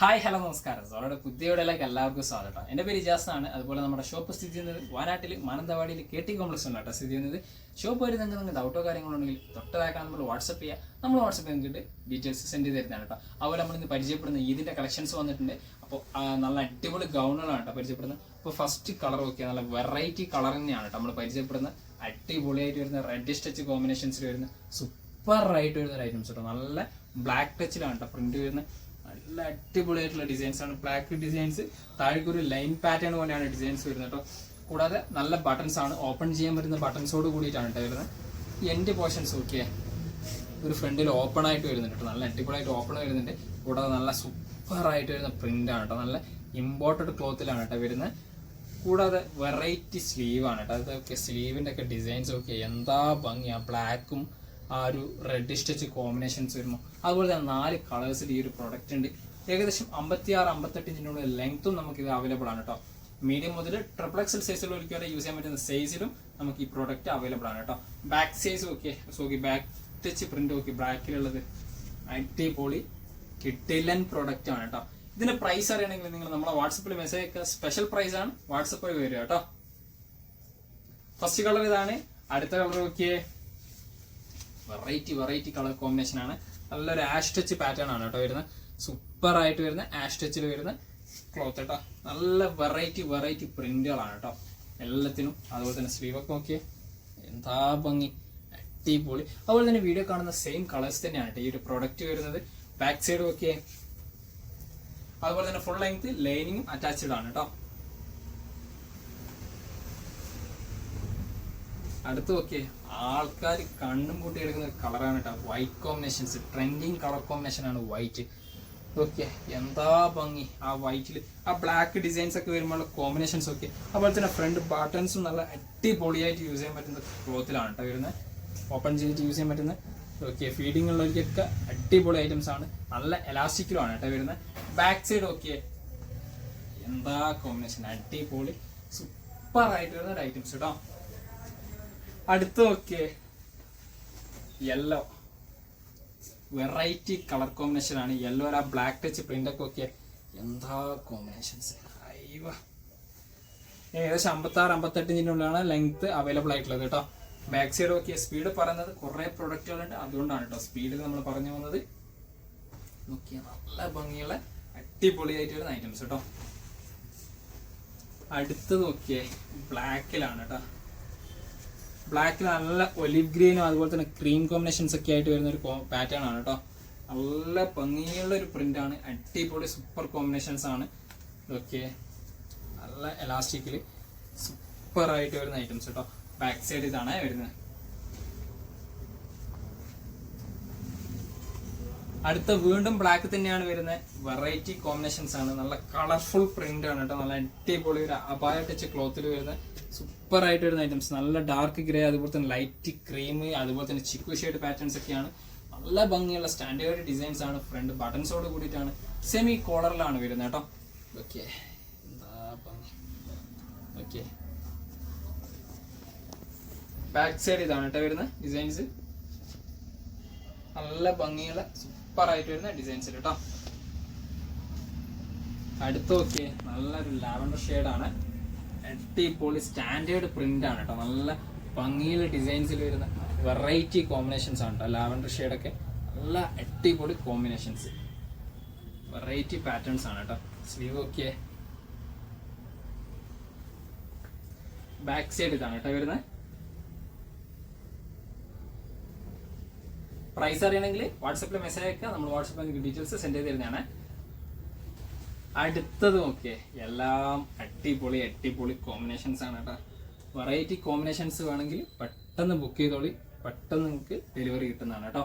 Hi hello നമസ്കാരം. സോളയുടെ പുതിയവിടെയിലേക്ക് എല്ലാവർക്കും സ്വാഗതം. എന്റെ പേര് ഇജാസ് അതുപോലെ നമ്മുടെ ഷോപ്പ് സ്ഥിതി ചെയ്യുന്നത് വയനാട്ടിൽ മാനന്തവാടിയിൽ കെ ടി കോംപ്ലക്സ് ഉണ്ട് കേട്ടോ സ്ഥിതി ചെയ്യുന്നത്. ഷോപ്പ് വരെ നിങ്ങൾക്ക് നിങ്ങൾക്ക് ഡൗട്ടോ കാര്യങ്ങളുണ്ടെങ്കിൽ തൊട്ടതാക്കാൻ നമ്മൾ വാട്സപ്പ് ചെയ്യുക നമ്മൾ വാട്സപ്പ് ചെയ്തിട്ട് ഡീറ്റെയിൽസ് സെൻഡ് ചെയ്ത് തരുന്നതാണ് കേട്ടോ. അതുപോലെ നമ്മൾ ഇന്ന് പരിചയപ്പെടുന്ന ഈദിന്റെ കളക്ഷൻസ് വന്നിട്ടുണ്ട്. അപ്പോൾ നല്ല അടിപൊളി ഗൗണുകളാണ് കേട്ടോ പരിചയപ്പെടുന്നത്. അപ്പോൾ ഫസ്റ്റ് കളർ നോക്കിയാൽ നല്ല വെറൈറ്റി കളർ തന്നെയാണ് കേട്ടോ നമ്മൾ പരിചയപ്പെടുന്ന അടിപൊളിയായിട്ട് വരുന്ന റെഡ് ടച്ച് കോമ്പിനേഷൻസിൽ വരുന്ന സൂപ്പർ ആയിട്ട് വരുന്ന ഐറ്റംസ് കേട്ടോ. നല്ല ബ്ലാക്ക് ടച്ചിലാണ് കേട്ടോ പ്രിന്റ് വരുന്ന നല്ല അടിപൊളിയായിട്ടുള്ള ഡിസൈൻസ് ആണ്. ബ്ലാക്ക് ഡിസൈൻസ് താഴേക്ക് ഒരു ലൈൻ പാറ്റേൺ പോലെയാണ് ഡിസൈൻസ് വരുന്നത് കേട്ടോ കൂടാതെ നല്ല ബട്ടൺസ് ആണ്. ഓപ്പൺ ചെയ്യാൻ പറ്റുന്ന ബട്ടൺസോട് കൂടിയിട്ടാണ് കേട്ടോ വരുന്നത്. എന്റെ പോർഷൻസ് ഓക്കെ ഒരു ഫ്രണ്ടിൽ ഓപ്പൺ ആയിട്ട് വരുന്നുണ്ട് കേട്ടോ നല്ല അടിപൊളിയായിട്ട് ഓപ്പൺ വരുന്നുണ്ട്. കൂടാതെ നല്ല സൂപ്പർ ആയിട്ട് വരുന്ന പ്രിന്റ് ആണ് കേട്ടോ നല്ല ഇമ്പോർട്ടഡ് ക്ലോത്തിലാണ് കേട്ടോ വരുന്നത്. കൂടാതെ വെറൈറ്റി സ്ലീവാണ് കേട്ടോ അതൊക്കെ സ്ലീവിന്റെ ഒക്കെ ഡിസൈൻസ് ഒക്കെ എന്താ ഭംഗിയാണ് ബ്ലാക്കും ആ ഒരു റെഡ് ടച്ച് കോമ്പിനേഷൻസ് വരുമ്പോൾ അതുപോലെ തന്നെ നാല് കളേഴ്സിൽ ഈ ഒരു പ്രൊഡക്റ്റ് ഉണ്ട് ഏകദേശം അമ്പത്തി ആറ് അമ്പത്തെട്ട് ഇഞ്ചിനുള്ള ലെങ്ത്തും നമുക്ക് ഇത് അവൈലബിൾ ആണ് കേട്ടോ മീഡിയം മുതൽ ട്രിപ്പിൾ എക്സൽ ഒരിക്കൽ വരെ യൂസ് ചെയ്യാൻ പറ്റുന്ന സൈസിലും നമുക്ക് ഈ പ്രോഡക്റ്റ് അവൈലബിൾ ആണ് കേട്ടോ ബാക്ക് സൈസ് ഓക്കെ സോക്കി ബാക്ക് ടച്ച് പ്രിന്റ് ഓക്കെ ബാക്കിലുള്ളത് അടിപൊളി കിട്ടില്ലൻ പ്രോഡക്റ്റ് ആണ് കേട്ടോ ഇതിന്റെ പ്രൈസ് അറിയണമെങ്കിൽ നിങ്ങൾ നമ്മളെ വാട്സപ്പിൽ മെസ്സേജ് ഒക്കെ സ്പെഷ്യൽ പ്രൈസ് ആണ്. വാട്സപ്പിൽ വരിക കേട്ടോ ഫസ്റ്റ് കളർ ഇതാണ്. അടുത്ത കളർ നോക്കിയേ. വെറൈറ്റി വെറൈറ്റി കളർ കോമ്പിനേഷൻ ആണ്. നല്ലൊരു ആഷ് ടച്ച് പാറ്റേൺ ആണ് കേട്ടോ വരുന്നത്. സൂപ്പർ ആയിട്ട് വരുന്ന ആഷ് ടച്ചിൽ വരുന്ന ക്ലോത്ത് കേട്ടോ നല്ല വെറൈറ്റി വെറൈറ്റി പ്രിന്റുകളാണ് കേട്ടോ. എല്ലാത്തിനും. അതുപോലെ തന്നെ സ്ലീവൊക്കെ നോക്കിയേ. എന്താ ഭംഗി. അടിപൊളി. അതുപോലെ തന്നെ വീഡിയോ കാണുന്ന സെയിം കളേഴ്സ് തന്നെയാണ് കേട്ടോ ഈ ഒരു പ്രോഡക്റ്റ് വരുന്നത്. ബാക്ക് സൈഡ് നോക്കിയേ. അതുപോലെ തന്നെ ഫുൾ ലെങ്ത് ലൈനിങ്ങും അറ്റാച്ച്ഡ് ആണ് കേട്ടോ. അടുത്ത് നോക്കിയേ ആൾക്കാർ കണ്ണും കൂട്ടി എടുക്കുന്ന കളറാണ് കേട്ടോ. White combinations trending colour combination ആണ് വൈറ്റ് ഓക്കെ എന്താ ഭംഗി ആ വൈറ്റിൽ ആ ബ്ലാക്ക് ഡിസൈൻസ് ഒക്കെ വരുമ്പോൾ കോമ്പിനേഷൻസ് ഒക്കെ. അതുപോലെ തന്നെ ഫ്രണ്ട് ബട്ടൺസും നല്ല അടിപൊളിയായിട്ട് യൂസ് ചെയ്യാൻ പറ്റുന്ന ക്ലോത്തിലാണ് കേട്ടോ വരുന്നത്. ഓപ്പൺ ചെയ്തിട്ട് യൂസ് ചെയ്യാൻ പറ്റുന്ന ഓക്കെ ഫീഡിംഗ് ഉള്ളവർക്കൊക്കെ അടിപൊളി ഐറ്റംസ് ആണ്. നല്ല എലാസ്റ്റിക്കിലുമാണ് കേട്ടോ വരുന്നത്. ബാക്ക് സൈഡ് ഓക്കെ എന്താ കോമ്പിനേഷൻ അടിപൊളി. സൂപ്പർ ആയിട്ട് വരുന്ന ഒരു ഐറ്റംസ് കേട്ടോ അടുത്ത് നോക്കിയേ. യെല്ലോ വെറൈറ്റി കളർ കോമ്പിനേഷൻ ആണ്. യെല്ലോ ആ ബ്ലാക്ക് ടച്ച് പ്രിന്റ് ഒക്കെ നോക്കിയേ. എന്താ കോമ്പിനേഷൻസ് അയ്യോ. ഏകദേശം അമ്പത്താറ് അമ്പത്തെട്ട് ഇഞ്ചിനുള്ളിലാണ് ലെങ്ത് അവൈലബിൾ ആയിട്ടുള്ളത് കേട്ടോ. ബാക്ക് സൈഡ് നോക്കിയ സ്പീഡ് പറയുന്നത് കുറേ പ്രൊഡക്റ്റുകളുണ്ട് അതുകൊണ്ടാണ് കേട്ടോ സ്പീഡിൽ നമ്മൾ പറഞ്ഞു പോകുന്നത്. നോക്കിയ നല്ല ഭംഗിയുള്ള അടിപൊളിയായിട്ട് വരുന്ന ഐറ്റംസ് കേട്ടോ. അടുത്ത് നോക്കിയേ ബ്ലാക്കിലാണ് കേട്ടോ. ബ്ലാക്കിൽ നല്ല ഒലിവ് ഗ്രീനും അതുപോലെ തന്നെ ക്രീം കോമ്പിനേഷൻസ് ഒക്കെ ആയിട്ട് വരുന്ന ഒരു പാറ്റേൺ ആണ് കേട്ടോ നല്ല ഭംഗിയുള്ള ഒരു പ്രിന്റ് ആണ്. അടിപൊളി സൂപ്പർ കോമ്പിനേഷൻസ് ആണ്. ഓക്കെ നല്ല എലാസ്റ്റിക്കിൽ സൂപ്പർ ആയിട്ട് വരുന്ന ഐറ്റംസ് കേട്ടോ ബാക്ക് സൈഡ് ഇതാണ് വരുന്നത്. അടുത്ത വീണ്ടും ബ്ലാക്ക് തന്നെയാണ് വരുന്നത്. വെറൈറ്റി കോമ്പിനേഷൻസ് ആണ്. നല്ല കളർഫുൾ പ്രിന്റ് ആണ് കേട്ടോ. നല്ല അടിപൊളി ഒരു അപായ ടച്ച് ക്ലോത്തിൽ വരുന്ന സൂപ്പർ ആയിട്ട് വരുന്ന ഐറ്റംസ് നല്ല ഡാർക്ക് ഗ്രേ അതുപോലെ തന്നെ ലൈറ്റ് ക്രീം അതുപോലെ തന്നെ ചിക്കു ഷെയ്ഡ് പാറ്റേൺസ് ഒക്കെയാണ്. നല്ല ഭംഗിയുള്ള സ്റ്റാൻഡേർഡ് ഡിസൈൻസ് ആണ്. ഫ്രണ്ട് ബട്ടൺസോട് കൂടിയിട്ടാണ്. സെമി കോളറിലാണ് വരുന്നത് കേട്ടോ. ഓക്കെ എന്താ ഭംഗി? ഓക്കെ ബാക്ക് സൈഡ് ഇതാണ് കേട്ടോ വരുന്നത്. ഡിസൈൻസ് നല്ല ഭംഗിയുള്ള സൂപ്പർ ആയിട്ട് വരുന്ന ഡിസൈൻസ് കേട്ടോ അടുത്ത് നോക്കിയേ നല്ലൊരു ലാവൻഡർ ഷെയ്ഡാണ് അടിപൊളി സ്റ്റാൻഡേർഡ് പ്രിന്റ് ആണ് കേട്ടോ നല്ല ഭംഗിയിലെ ഡിസൈൻസിൽ വരുന്ന വെറൈറ്റി കോമ്പിനേഷൻസ് ആണ് കേട്ടോ ലാവൻഡർ ഷെയ്ഡൊക്കെ നല്ല അടിപൊളി കോമ്പിനേഷൻസ് വെറൈറ്റി പാറ്റേൺസ് ആണ് കേട്ടോ സ്ലീവ് നോക്കിയേ. ബാക്ക് സൈഡ് ഇതാണ് കേട്ടോ വരുന്നത്. പ്രൈസ് അറിയണമെങ്കിൽ വാട്സപ്പിൽ മെസ്സേജ് അയക്കുക. നമ്മൾ വാട്സപ്പിൽ ഡീറ്റെയിൽസ് സെൻഡ് ചെയ്ത് തരുന്നതാണ്. അടുത്തത് നോക്കിയേ. എല്ലാം അടിപൊളി അടിപൊളി കോമ്പിനേഷൻസ് ആണ് കേട്ടോ. വെറൈറ്റി കോമ്പിനേഷൻസ് വേണമെങ്കിൽ പെട്ടെന്ന് ബുക്ക് ചെയ്തോളി. പെട്ടെന്ന് നിങ്ങൾക്ക് ഡെലിവറി കിട്ടുന്നതാണ് കേട്ടോ.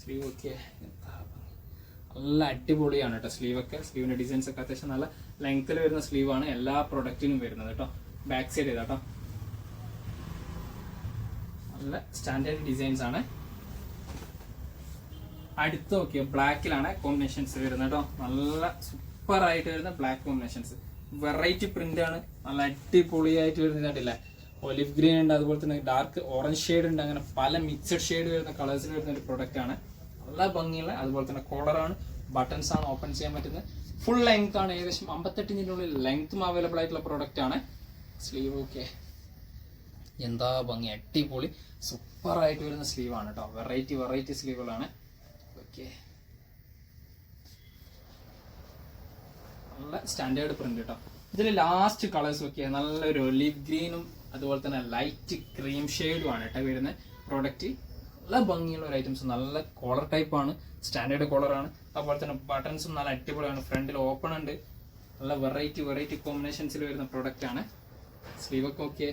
Sleeve okay. നല്ല അടിപൊളിയാണ് കേട്ടോ സ്ലീവ് ഒക്കെ. സ്ലീവിന്റെ ഡിസൈൻസ് ഒക്കെ അത്യാവശ്യം നല്ല ലെങ്ത്തിൽ വരുന്ന സ്ലീവാണ് എല്ലാ പ്രൊഡക്റ്റിനും വരുന്നത് കേട്ടോ. ബാക്ക് സൈഡ് ചെയ്താട്ടോ നല്ല സ്റ്റാൻഡേർഡ് ഡിസൈൻസ് ആണ്. അടുത്ത് നോക്കിയ ബ്ലാക്കിലാണ് കോമ്പിനേഷൻസ് വരുന്നത് കേട്ടോ. നല്ല സൂപ്പർ ആയിട്ട് വരുന്ന ബ്ലാക്ക് കോമ്പിനേഷൻസ് വെറൈറ്റി പ്രിന്റ് ആണ്. നല്ല അടിപൊളിയായിട്ട് വരുന്നതായിട്ടില്ല ഒലിവ് ഗ്രീൻ ഉണ്ട് അതുപോലെ തന്നെ ഡാർക്ക് ഓറഞ്ച് ഷെയ്ഡ് ഉണ്ട് അങ്ങനെ പല മിക്സഡ് ഷെയ്ഡ് വരുന്ന കളേഴ്സിൽ വരുന്ന ഒരു പ്രൊഡക്റ്റ് ആണ്. നല്ല ഭംഗിയുള്ള അതുപോലെ തന്നെ കോളറാണ് ബട്ടൺസ് ആണ് ഓപ്പൺ ചെയ്യാൻ പറ്റുന്നത്. ഫുൾ ലെങ്ത് ആണ് ഏകദേശം അമ്പത്തെട്ട് ഇഞ്ചിനുള്ളിൽ ലെങ്ത്തും അവൈലബിൾ ആയിട്ടുള്ള പ്രോഡക്റ്റ് ആണ്. സ്ലീവ് ഓക്കെ എന്താ ഭംഗി അടിപൊളി സൂപ്പർ ആയിട്ട് വരുന്ന സ്ലീവാണ് കേട്ടോ. വെറൈറ്റി വെറൈറ്റി സ്ലീവുകളാണ് ഓക്കെ. നല്ല സ്റ്റാൻഡേർഡ് പ്രിന്റ് കേട്ടോ ഇതിൽ ലാസ്റ്റ് കളേഴ്സ് ഒക്കെ നല്ലൊരു ഒലിവ് ഗ്രീനും അതുപോലെ തന്നെ ലൈറ്റ് ക്രീം ഷെയ്ഡും ആണ് കേട്ടോ വരുന്ന. പ്രോഡക്റ്റ് നല്ല ഭംഗിയുള്ള ഒരു ഐറ്റംസ് നല്ല കോളർ ടൈപ്പ് ആണ് സ്റ്റാൻഡേർഡ് കോളറാണ് അതുപോലെ തന്നെ ബട്ടൺസും നല്ല അടിപൊളിയാണ് ഫ്രണ്ടിൽ ഓപ്പൺ ഉണ്ട്. നല്ല വെറൈറ്റി വെറൈറ്റി കോമ്പിനേഷൻസിൽ വരുന്ന പ്രോഡക്റ്റ് ആണ്. സ്ലീവൊക്കെ ഓക്കെ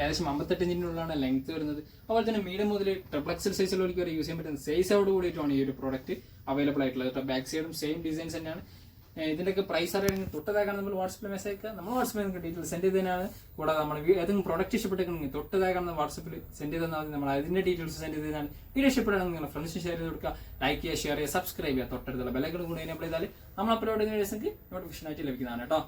ഏകദേശം അമ്പത്തെട്ട് ഇഞ്ചിനുള്ളിലാണ് ലെങ്ത് വരുന്നത്. അതുപോലെ തന്നെ മീഡിയം മുതൽ ട്രിപ്പിൾ എക്സൽ സൈസിലേക്ക് വരെ യൂസ് ചെയ്യാൻ പറ്റുന്ന സൈസോട് കൂടിയിട്ടാണ് ഈ ഒരു പ്രോഡക്റ്റ് അവൈലബിൾ ആയിട്ടുള്ളത്. കേട്ടോ ബാക്ക് സൈഡും സെയിം ഡിസൈൻസ് തന്നെയാണ്. ഇതിന്റെയൊക്കെ പ്രൈസ് അറിയണമെങ്കിൽ തൊട്ടതാക്കാൻ നമ്മൾ വാട്സപ്പിൽ മെസ്സേജ് അയക്കുക. നമ്മൾ വാട്സപ്പിൽ നിങ്ങൾക്ക് ഡീറ്റെയിൽ സെൻഡ് ചെയ്തതിനാണ് കൂടാതെ നമ്മൾ ഏതെങ്കിലും പ്രോഡക്റ്റ് ഇഷ്ടപ്പെട്ടെങ്കിൽ തൊട്ടതാക്കാൻ വാട്സപ്പിൽ സെൻഡ് ചെയ്താൽ മതി. നമ്മൾ അതിന്റെ ഡീറ്റെയിൽസ് സെൻഡ് ചെയ്തതാണ് വീഡിയോ ഇഷ്ടപ്പെടുകയാണെങ്കിൽ നിങ്ങളുടെ ഫ്രണ്ട്സിന് ഷെയർ ചെയ്ത് കൊടുക്കുക. ലൈക്ക് ചെയ്യുക ഷെയർ ചെയ്യുക സബ്സ്ക്രൈബ് ചെയ്യുക. തൊട്ടടുത്തുള്ള ബെല്ലൈക്കൺ കൂടി എനേബിൾ ചെയ്താൽ നമ്മൾ അപ്ലോഡ് ചെയ്യുന്ന വീഡിയോസ് നോട്ടിഫിക്കേഷൻ ആയിട്ട് ലഭിക്കുന്നതാണ് കേട്ടോ.